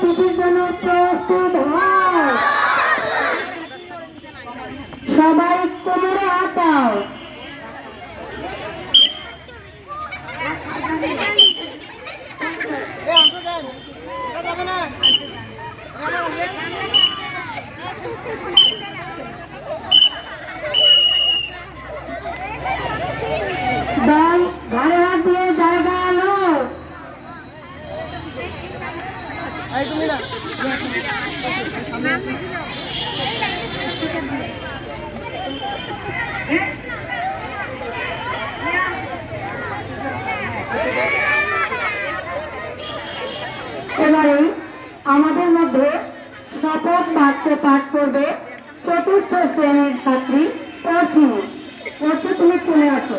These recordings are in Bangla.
পিঠির জন্য সবাই কোমরে হাত এবারে আমাদের মধ্যে শপথ বাক্য পাঠ করবে চতুর্থ শ্রেণির ছাত্রী অর্থিনী অর্থ তুমি চলে আসো।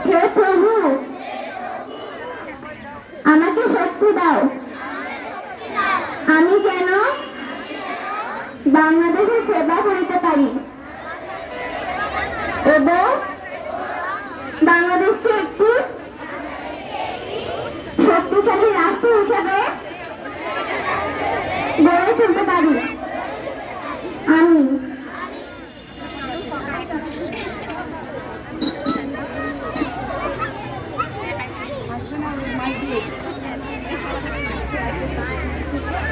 হে প্রভু, আমাকে শক্তি দাও। আমি যেন বাংলাদেশের সেবা করিতে পারি এবং বাংলাদেশকে একটি শক্তিশালী রাষ্ট্র হিসাবে গড়ে তুলতে পারি। আমি